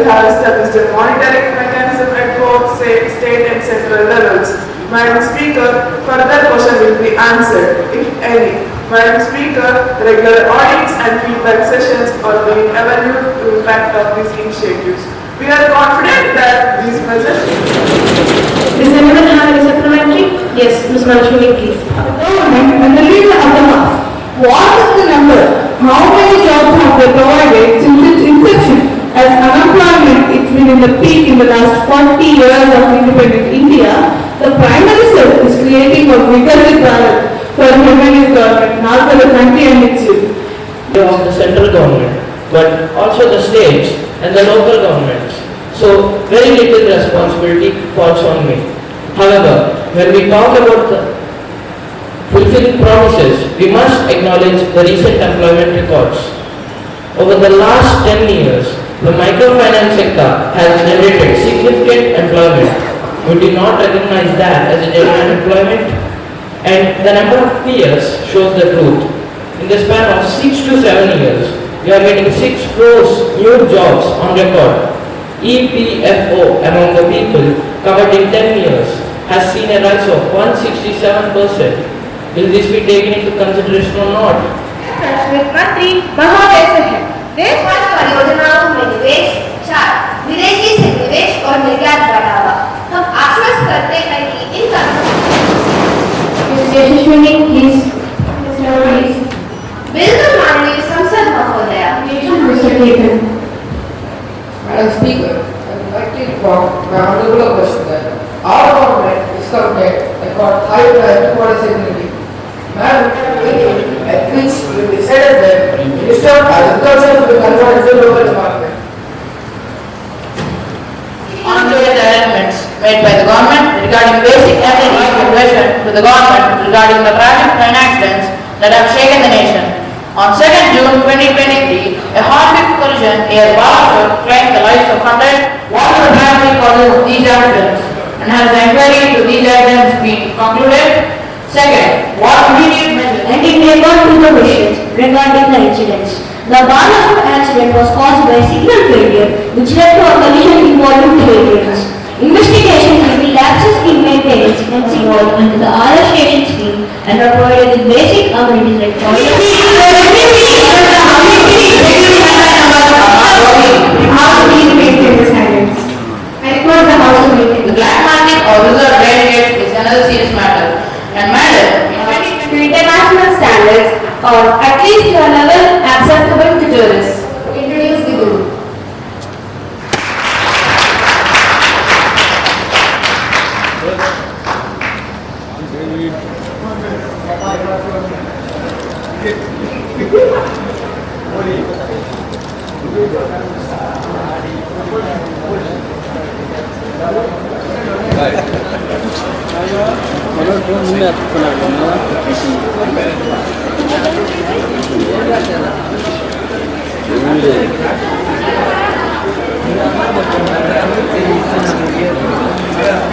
we have established a monitoring mechanism at both state, state and central levels. Madam Speaker, further question will be answered, if any. Madam Speaker, regular audits and feedback sessions are being evaluated to impact of these initiatives. We are confident that these measures Does anyone have any supplementary? Yes, Ms. Manshwini, please. government and the leader of the house. What is the number? How many jobs have they provided in the peak in the last 40 years of independent India, the Prime Minister is creating a vigorous ballot for humanist government, not for the country and its youth. of the central government, but also the states and the local governments. So very little responsibility falls on me. However, when we talk about fulfilling promises, we must acknowledge the recent employment records. Over the last 10 years, the microfinance sector has generated significant employment. We do not recognize that as a genuine employment and the number of peers shows the truth. In the span of 6 to 7 years, we are getting 6 crores new jobs on record. E EPFO among the people covered in 10 years has seen a rise of 167%. Will this be taken into consideration or not? प्रश्न मंत्री महोदय से है देश परियोजनाओं में निवेश, चार, विदेशी से निवेश और निर्यात बढ़ावा। हम आश्वस्त करते हैं कि the government regarding the tragic train accidents that have shaken the nation. On 2nd June 2023, a horrific collision near Balashur claimed the lives of 100. What were the causes of these accidents? And has the inquiry into these accidents been concluded? Second, what immediate measures and in regard to the questions regarding the incidents. The Balashur accident was caused by signal failure which led to a collision involving two vehicles. Investigations he made payments once a month under the other adaptation scheme and are provided with basic amenities like The black market or reserve red rates is another serious matter. And matter, international standards or at least to a level acceptable to tourists. Yeah.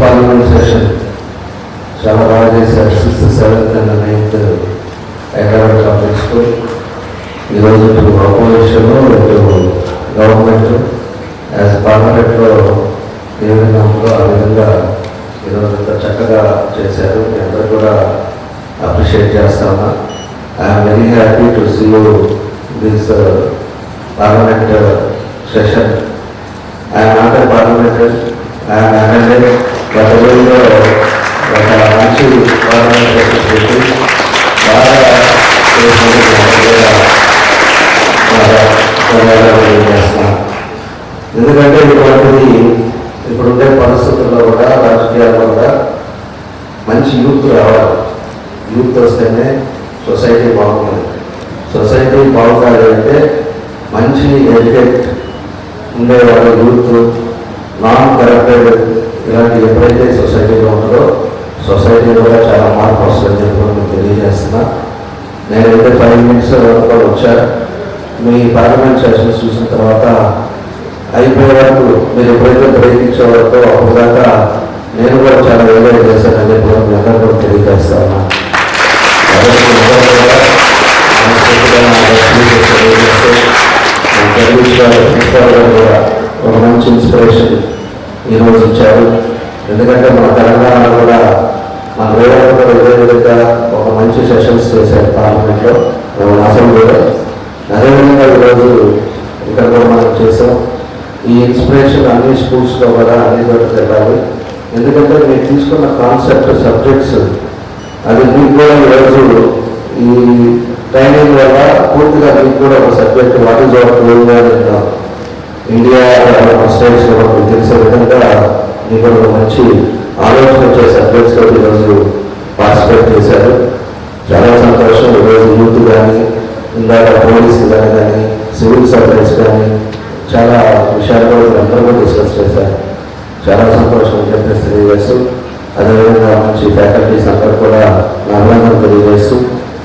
Parliament session చాలా బాగా చేశారు. Sixth ninth academic public school ఈరోజు ఇటు opposition ఇటు government as విధంగా ఉందో ఆ విధంగా చక్కగా చేశారు. అందరూ కూడా అప్రిషియేట్ చేస్తామన్నా చేస్తాను I'm very happy to see you this parliament session I'm not a parliamentary I'm MLA గత రోజుల్లో ఒక మంచి పార్లమెంట్ సెషన్ పెట్టి బాగా చేసినందుకు అందరూ కూడా బాగా ధన్యవాదాలు తెలియజేస్తున్నాను ఎందుకంటే ఇటువంటిది ఇప్పుడుండే పరిస్థితుల్లో కూడా రాజకీయాల్లో కూడా మంచి యూత్ రావాలి. యూత్ వస్తేనే సొసైటీ బాగుంటుంది. సొసైటీ బాగుండాలి అంటే మంచి ఎడ్యుకేట్ ఉండేవాళ్ళు యూత్ నాన్ కరప్టెడ్ ఇలాంటి ఎప్పుడైతే సొసైటీలో ఉంటుందో సొసైటీలో కూడా చాలా మార్పు వస్తుందని చెప్పి మీకు తెలియజేస్తున్నా. నేనైతే ఫైవ్ మినిట్స్ వరకు వచ్చా. మీ పార్లమెంట్ సెషన్స్ చూసిన తర్వాత అయిపోయే వరకు మీరు ఎప్పుడైతే ప్రయత్నించే వరకు అప్పుడు దాకా నేను కూడా చాలా ఎంజాయ్ చేశానని చెప్పి కూడా మీ అందరూ కూడా తెలియజేస్తాను ఒక మంచి ఇన్స్పిరేషన్ ఈరోజు ఇచ్చారు ఎందుకంటే మన తెలంగాణలో కూడా మన వేరే కూడా ఇదే విధంగా ఒక మంచి సెషన్స్ చేశారు పార్లమెంట్లో అసెంబ్లీలో అదేవిధంగా ఈరోజు ఇక్కడ కూడా మనం చేసాం ఈ ఇన్స్పిరేషన్ అన్ని స్కూల్స్లో కూడా అన్ని చోట్ల వెళ్ళాలి ఎందుకంటే మీరు తీసుకున్న కాన్సెప్ట్ సబ్జెక్ట్స్ అది మీకు కూడా ఈరోజు ఈ ట్రైనింగ్ వల్ల పూర్తిగా మీకు కూడా ఒక subject what is our going India states మీకు తెలిసే విధంగా మీకు కూడా ఒక మంచి ఆలోచన వచ్చే సబ్జెక్ట్స్ తోటి ఈరోజు పార్టిసిపేట్ చేశారు. చాలా సంతోషం. ఈరోజు యూత్ కానీ ఇందాక పోలీసు కానీ కానీ సివిల్ సర్వీస్ కానీ చాలా విషయాలు కూడా అందరూ కూడా డిస్కస్ చేశారు. చాలా సంతోషం. చెప్పేసి తెలియజేస్తూ అదేవిధంగా మంచి ఫ్యాకల్టీస్ అందరూ కూడా నా అభినందనలు తెలియజేస్తూ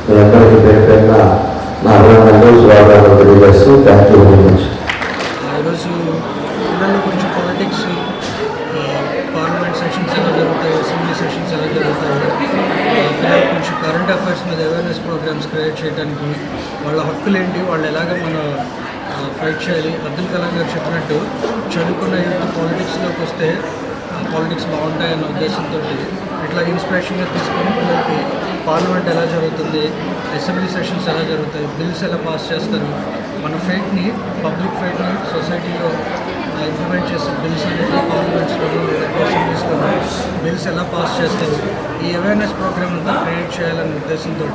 మీ అందరికీ పేరు పేరున నా అభినందనలు శుభాకాంక్షలు తెలియజేస్తూ థ్యాంక్ యూ వెరీ మచ్ ఈరోజు పిల్లలు కొంచెం పాలిటిక్స్ పార్లమెంట్ సెషన్స్ ఎలా జరుగుతాయి అసెంబ్లీ సెషన్స్ ఎలా జరుగుతాయి పిల్లలు కొంచెం కరెంట్ అఫైర్స్ మీద అవేర్నెస్ ప్రోగ్రామ్స్ క్రియేట్ చేయడానికి వాళ్ళ హక్కులు ఏంటి వాళ్ళు ఎలాగ మన ఫైట్ చేయాలి. అబ్దుల్ కలాం గారు చెప్పినట్టు చదువుకున్న యూత్ పాలిటిక్స్లోకి వస్తే పాలిటిక్స్ బాగుంటాయన్న ఉద్దేశంతో ఇట్లా ఇన్స్పిరేషన్గా తీసుకొని పిల్లలకి పార్లమెంట్ ఎలా జరుగుతుంది అసెంబ్లీ సెషన్స్ ఎలా జరుగుతాయి బిల్స్ ఎలా పాస్ చేస్తారు మన ఫేట్ని పబ్లిక్ ఫేట్ని సొసైటీలో ఇంప్లిమెంట్ చేసే బిల్స్ అనేది పార్లమెంట్స్లోనూ లేదంటే అసెంబ్లీస్లోనూ బిల్స్ ఎలా పాస్ చేస్తారు ఈ అవేర్నెస్ ప్రోగ్రామ్ అంతా క్రియేట్ చేయాలనే ఉద్దేశంతో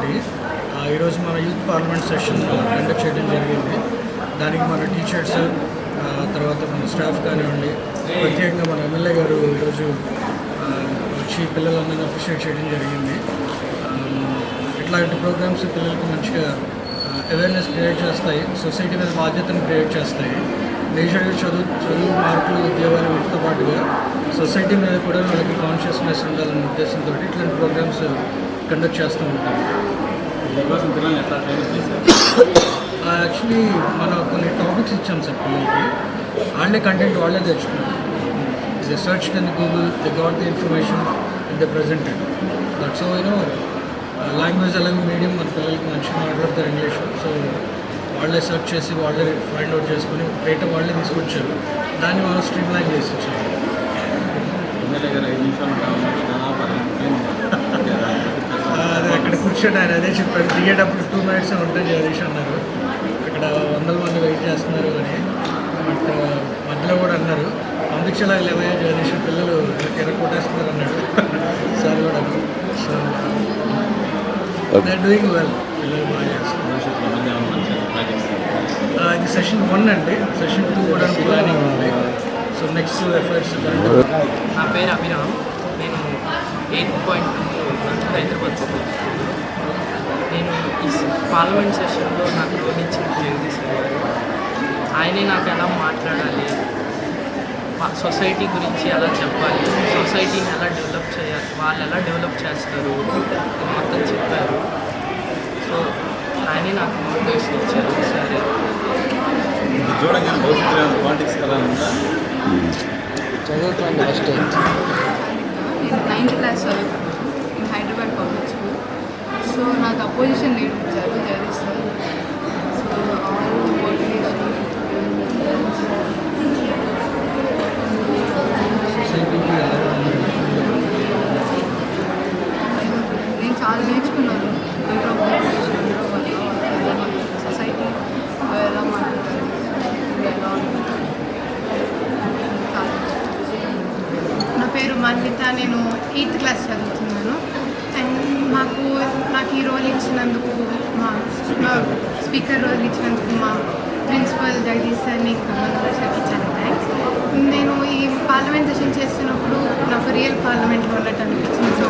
ఈరోజు మన యూత్ పార్లమెంట్ సెషన్ కండక్ట్ చేయడం జరిగింది. దానికి మన టీచర్స్ తర్వాత మన స్టాఫ్ కానివ్వండి ప్రత్యేకంగా మన ఎమ్మెల్యే గారు ఈరోజు వచ్చి పిల్లలందరినీ అప్రిషియేట్ చేయడం జరిగింది. ఇట్లాంటి ప్రోగ్రామ్స్ పిల్లలకి మంచిగా అవేర్నెస్ క్రియేట్ చేస్తాయి సొసైటీ మీద బాధ్యతను క్రియేట్ చేస్తాయి. మేజర్గా చదువు చదువు మార్కులు ఉద్యోగాలు వీటితో పాటుగా సొసైటీ మీద కూడా వాళ్ళకి కాన్షియస్నెస్ ఉండాలనే ఉద్దేశంతో ఇట్లాంటి ప్రోగ్రామ్స్ కండక్ట్ చేస్తూ ఉంటాం. యాక్చువల్లీ మనం కొన్ని టాపిక్స్ ఇచ్చాం సార్ పిల్లలకి. వాళ్ళే కంటెంట్ వాళ్ళే తెచ్చుకున్నారు. The search in Google the got the information in the presented that's so you know language అలాగే మీడియం మన పిల్లలకి మంచిగా మాట్లాడతారు ఇంగ్లీష్ సో వాళ్ళే సెర్చ్ చేసి వాళ్ళే ఫైండ్ అవుట్ చేసుకుని డేటా వాళ్ళే తీసుకొచ్చారు. దాన్ని మనం స్ట్రీమ్ లైన్ చేసి ఇచ్చారు. ఆ, అదే అక్కడ కూర్చొని ఆయన అదే చెప్పాడు దిగేటప్పుడు టూ మినిట్స్ ఉంటుంది జగదీష్ అన్నారు. అక్కడ వందల మంది వెయిట్ చేస్తున్నారు అని బట్ మధ్యలో కూడా అన్నారు. పంపించేలా లేవయ్యా జగదీష్ పిల్లలు ఎర్ర కొట్టేస్తున్నారు అన్నాడు. సార్ కూడా సో దే డూయింగ్ వెల్ పిల్లలు బాగా చేస్తున్నారు. ఇది సెషన్ వన్ అండి. సెషన్ టూ కూడా ప్లానింగ్ ఉంది. సో నెక్స్ట్ ఎఫర్ట్స్ నా పేరు అభిరామ్. నేను ఎయిట్ పాయింట్ టూ హైదరాబాద్ చదువుతున్నాను. నేను ఈ స- పార్లమెంట్ సెషన్లో నాకు రోహించిన జగదీశ్ గారు ఆయనే నాకు ఎలా మాట్లాడాలి? మా సొసైటీ గురించి ఎలా చెప్పాలి? సొసైటీని ఎలా డెవలప్ చేయాలి? వాళ్ళు ఎలా డెవలప్ చేస్తారు? మొత్తం చెప్పారు. సో ఆయనే నాకు మోటివేషన్ ఇచ్చారు సరే చూడంగానే భవిష్యత్తులో పాలిటిక్స్ ఎలా ఉందా? చదువుతాను ఫస్ట్ నైన్త్ క్లాస్ చదువుతున్నాను in Hyderabad public school so position opposition నేర్పించారు సార్ సో ఆల్ మోటివేషన్ నేను చాలా నేర్చుకున్నాను. అందులో మోటివేషన్ అందులో వల్ల సొసైటీ ఎలా ఎలా నా పేరు మన్విత నేను ఎయిత్ క్లాస్ చదువుతున్నాను. ఈ రోల్ ఇచ్చినందుకు మా స్పీకర్ రోల్ ఇచ్చినందుకు మా ప్రిన్సిపల్ జగదీష్ సార్ని సార్కి చాలా థ్యాంక్స్ నేను ఈ పార్లమెంట్ సెషన్ చేస్తున్నప్పుడు నాకు రియల్ పార్లమెంట్లో ఉన్నట్టు అనిపించింది. సో